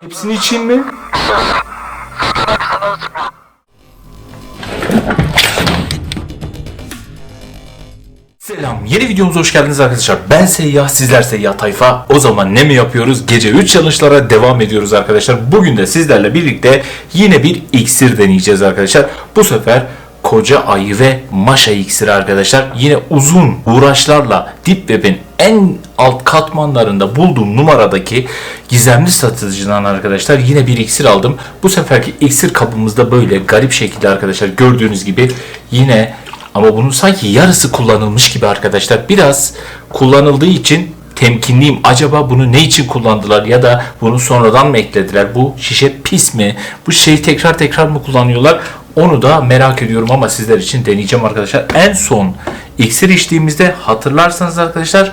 Hepsini için mi? Selam. Yeni videomuza hoş geldiniz arkadaşlar. Ben Seyyah, sizler Seyyah Tayfa. O zaman ne mi yapıyoruz? Gece 3 challenge'lara devam ediyoruz arkadaşlar. Bugün de sizlerle birlikte yine bir iksir deneyeceğiz arkadaşlar. Bu sefer koca ayı ve maşa iksiri arkadaşlar. Yine uzun uğraşlarla Deep Web'in en alt katmanlarında bulduğum numaradaki gizemli satıcıdan arkadaşlar yine bir iksir aldım. Bu seferki iksir kabımızda böyle garip şekilde arkadaşlar gördüğünüz gibi yine ama bunun sanki yarısı kullanılmış gibi arkadaşlar. Biraz kullanıldığı için temkinliyim. Acaba bunu ne için kullandılar ya da bunu sonradan mı eklediler? Bu şişe pis mi? Bu şeyi tekrar tekrar mı kullanıyorlar? Onu da merak ediyorum ama sizler için deneyeceğim arkadaşlar. En son iksir içtiğimizde hatırlarsanız arkadaşlar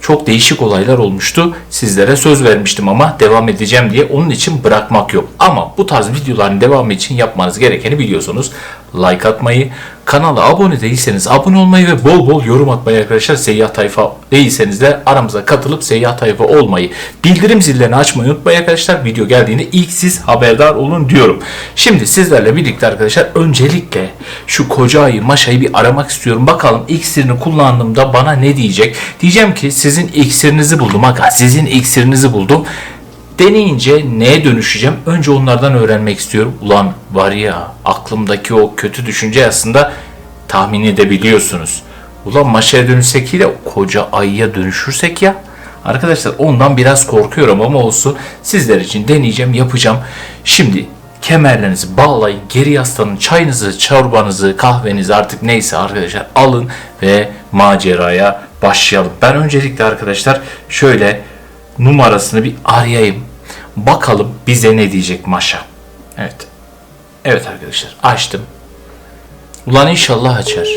çok değişik olaylar olmuştu. Sizlere söz vermiştim ama devam edeceğim diye. Onun için bırakmak yok. Ama bu tarz videoların devamı için yapmanız gerekeni biliyorsunuz. Like atmayı, kanala abone değilseniz abone olmayı ve bol bol yorum atmayı arkadaşlar. Seyyah tayfa değilseniz de aramıza katılıp seyyah tayfa olmayı, bildirim zillerini açmayı unutmayın arkadaşlar. Video geldiğinde ilk siz haberdar olun diyorum. Şimdi sizlerle birlikte arkadaşlar öncelikle şu koca ayı maşayı bir aramak istiyorum. Bakalım iksirini kullandığımda bana ne diyecek? Diyeceğim ki sizin iksirinizi buldum. Aga sizin iksirinizi buldum. Deneyince neye dönüşeceğim? Önce onlardan öğrenmek istiyorum. Ulan var ya aklımdaki o kötü düşünce aslında tahmin edebiliyorsunuz. Ulan maşaya dönüşsek ile koca ayıya dönüşürsek ya. Arkadaşlar ondan biraz korkuyorum ama olsun. Sizler için deneyeceğim, yapacağım. Şimdi kemerlerinizi bağlayın, geri yaslanın, çayınızı, çorbanızı, kahvenizi artık neyse arkadaşlar alın ve maceraya başlayalım. Ben öncelikle arkadaşlar şöyle numarasını bir arayayım. Bakalım bize ne diyecek Maşa. Evet. Evet arkadaşlar açtım. Ulan inşallah açar.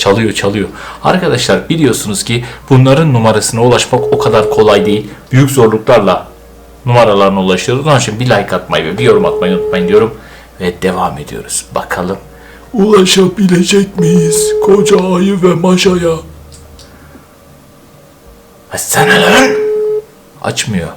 Çalıyor çalıyor. Arkadaşlar biliyorsunuz ki bunların numarasına ulaşmak o kadar kolay değil. Büyük zorluklarla numaralarına ulaşıyoruz. Onun için bir like atmayı ve bir yorum atmayı unutmayın diyorum. Ve devam ediyoruz. Bakalım. Ulaşabilecek miyiz koca ayı ve maşaya? Açsana lan. Açmıyor.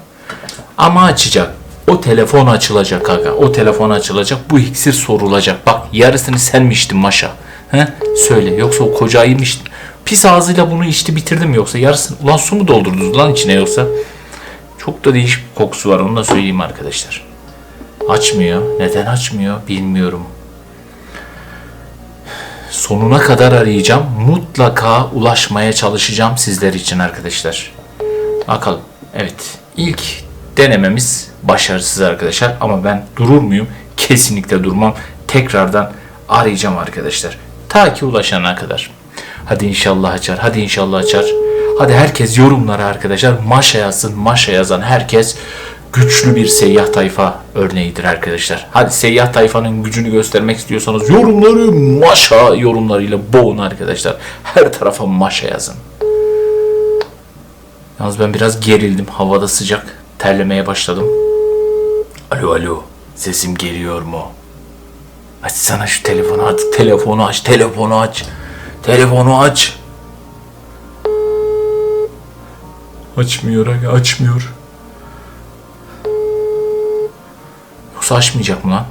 Ama açacak. O telefon açılacak aga. O telefon açılacak. Bu iksir sorulacak. Bak yarısını sen mi içtin Maşa? He? Söyle. Yoksa o koca ayı mı içtin? Pis ağzıyla bunu içti bitirdim yoksa yarısını? Ulan su mu doldurdunuz lan içine yoksa? Çok da değişik bir kokusu var. Onu da söyleyeyim arkadaşlar. Açmıyor. Neden açmıyor bilmiyorum. Sonuna kadar arayacağım. Mutlaka ulaşmaya çalışacağım sizler için arkadaşlar. Bakalım. Evet. İlk denememiz başarısız arkadaşlar. Ama ben durur muyum? Kesinlikle durmam. Tekrardan arayacağım arkadaşlar. Ta ki ulaşana kadar. Hadi inşallah açar. Hadi inşallah açar. Hadi herkes yorumlara arkadaşlar. Maşa yazsın. Maşa yazan herkes güçlü bir seyyah tayfa örneğidir arkadaşlar. Hadi seyyah tayfanın gücünü göstermek istiyorsanız yorumları maşa yorumlarıyla boğun arkadaşlar. Her tarafa maşa yazın. Yalnız ben biraz gerildim. Havada sıcak. Terlemeye başladım. Alo alo. Sesim geliyor mu? Açsana şu telefonu artık. Telefonu aç. Telefonu aç. Telefonu aç. Açmıyor aga açmıyor. Yoksa açmayacak mı lan?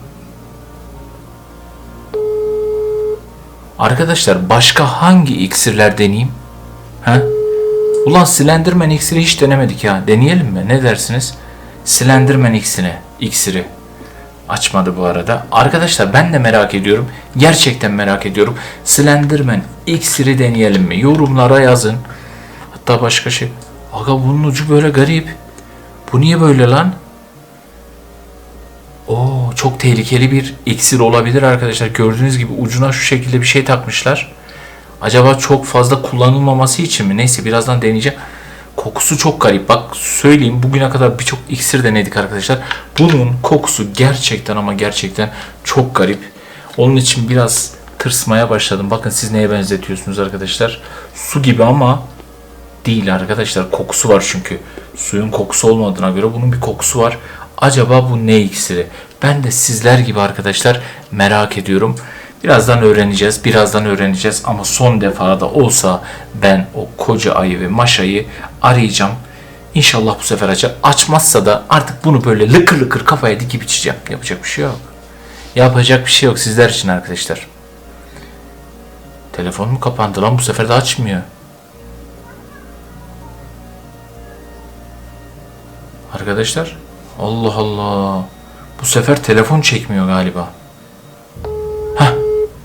Arkadaşlar başka hangi iksirler deneyeyim? He? Ulan Slenderman iksiri hiç denemedik ya. Deneyelim mi? Ne dersiniz? Slenderman iksiri. iksiri. Açmadı bu arada. Arkadaşlar ben de merak ediyorum. Gerçekten merak ediyorum. Slenderman iksiri deneyelim mi? Yorumlara yazın. Hatta başka şey. Aga bunun ucu böyle garip. Bu niye böyle lan? Oo çok tehlikeli bir iksir olabilir arkadaşlar. Gördüğünüz gibi ucuna şu şekilde bir şey takmışlar. Acaba çok fazla kullanılmaması için mi? Neyse birazdan deneyeceğim. Kokusu çok garip. Bak söyleyeyim bugüne kadar birçok iksir denedik arkadaşlar. Bunun kokusu gerçekten ama gerçekten çok garip. Onun için biraz tırsmaya başladım. Bakın siz neye benzetiyorsunuz arkadaşlar? Su gibi ama değil arkadaşlar. Kokusu var çünkü. Suyun kokusu olmadığına göre bunun bir kokusu var. Acaba bu ne iksiri? Ben de sizler gibi arkadaşlar merak ediyorum. Birazdan öğreneceğiz. Birazdan öğreneceğiz ama son defa da olsa ben o koca ayı ve maşayı arayacağım. İnşallah bu sefer açar. Açmazsa da artık bunu böyle lıkır lıkır kafaya dikip içeceğim. Yapacak bir şey yok. Yapacak bir şey yok sizler için arkadaşlar. Telefon mu kapandı lan bu sefer de açmıyor. Arkadaşlar Allah Allah. Bu sefer telefon çekmiyor galiba. Hah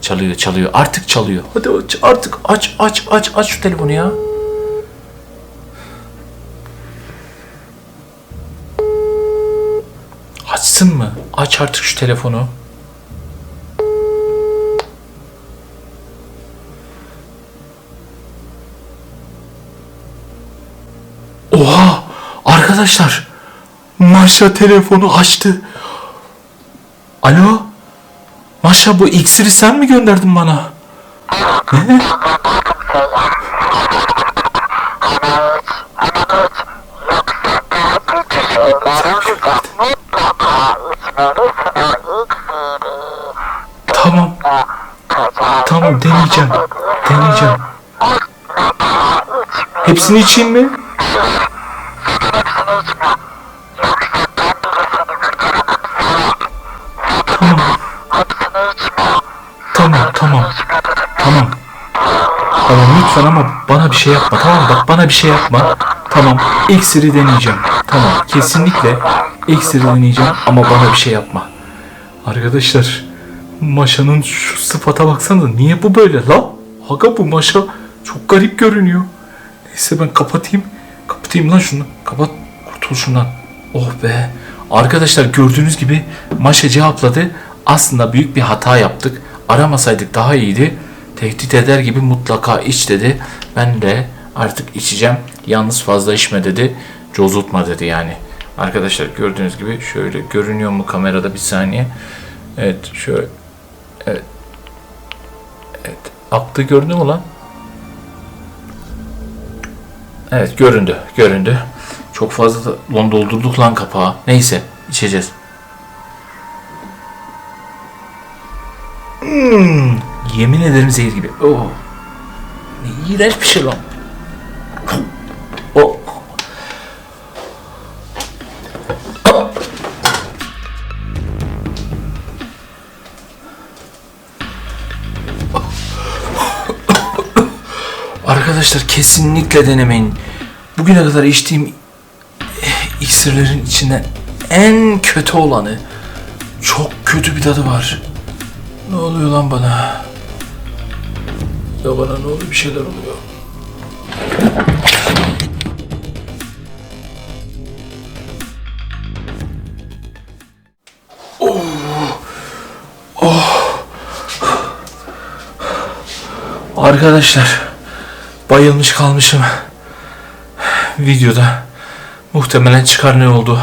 çalıyor çalıyor artık çalıyor. Hadi aç artık aç aç aç aç şu telefonu ya. Açsın mı? Aç artık şu telefonu. Oha! Arkadaşlar! Maşa telefonu açtı. Alo? Maşa bu iksiri sen mi gönderdin bana? Ne? Tamam. Tamam deneyeceğim. Deneyeceğim. Hepsini içeyim mi? Tamam lütfen ama bana bir şey yapma tamam? Bak bana bir şey yapma. Tamam iksiri deneyeceğim. Tamam kesinlikle iksiri deneyeceğim ama bana bir şey yapma. Arkadaşlar Maşa'nın şu sıfata baksanıza niye bu böyle la? Aga bu Maşa çok garip görünüyor. Neyse ben kapatayım. Kapatayım lan şunu. Kapat kurtul şundan. Oh be. Arkadaşlar gördüğünüz gibi Maşa cevapladı. Aslında büyük bir hata yaptık. Aramasaydık daha iyiydi. Tehdit eder gibi mutlaka iç dedi. Ben de artık içeceğim. Yalnız fazla içme dedi. Cozutma dedi yani. Arkadaşlar gördüğünüz gibi şöyle görünüyor mu kamerada bir saniye. Evet şöyle. Evet. Evet. Aktı göründü mü lan? Evet göründü. Göründü. Çok fazla da lan doldurduk lan kapağı. Neyse içeceğiz. Hmm, yemin ederim zehir gibi. Oh. Ne iğrenç bir şey lan. Oh. Arkadaşlar kesinlikle denemeyin. Bugüne kadar içtiğim iksirlerin içinden en kötü olanı. Çok kötü bir tadı var. Ne oluyor lan bana? Ya bana ne oluyor? Bir şeyler oluyor. Arkadaşlar bayılmış kalmışım videoda. Muhtemelen çıkar ne oldu.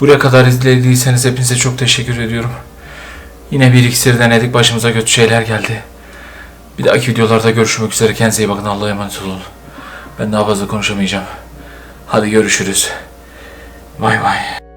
Buraya kadar izlediyseniz hepinize çok teşekkür ediyorum. Yine bir iksir denedik başımıza kötü şeyler geldi. Bir dahaki videolarda görüşmek üzere. Kendinize iyi bakın. Allah'a emanet olun. Ben daha fazla konuşamayacağım. Hadi görüşürüz. Bay bay.